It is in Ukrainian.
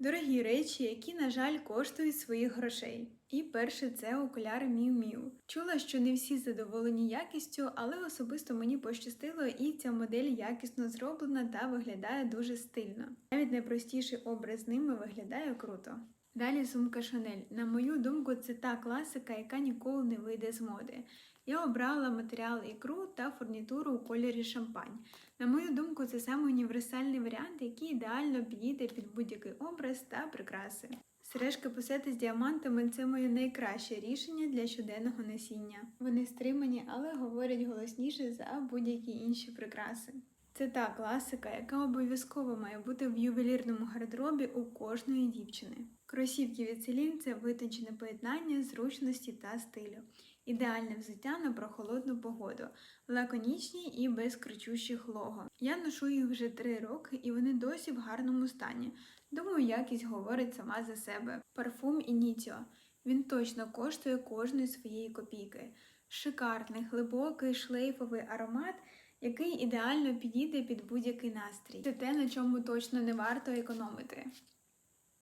Дорогі речі, які, на жаль, коштують своїх грошей. І перше це окуляри Miu Miu. Чула, що не всі задоволені якістю, але особисто мені пощастило, і ця модель якісно зроблена та виглядає дуже стильно. Навіть найпростіший образ з ними виглядає круто. Далі сумка Шанель. На мою думку, це та класика, яка ніколи не вийде з моди. Я обрала матеріал ікру та фурнітуру у кольорі шампань. На мою думку, це саме універсальний варіант, який ідеально підійде під будь-який образ та прикраси. Сережки пусети з діамантами це моє найкраще рішення для щоденного носіння. Вони стримані, але говорять голосніше за будь-які інші прикраси. Це та класика, яка обов'язково має бути в ювелірному гардеробі у кожної дівчини. Кросівки від Celine – це витончене поєднання зручності та стилю. Ідеальне взуття на прохолодну погоду, лаконічні і без кричущих лого. Я ношу їх вже три роки і вони досі в гарному стані. Думаю, якість говорить сама за себе. Парфум Ініціо. Він точно коштує кожної своєї копійки. Шикарний, глибокий шлейфовий аромат, який ідеально підійде під будь-який настрій. Це те, на чому точно не варто економити.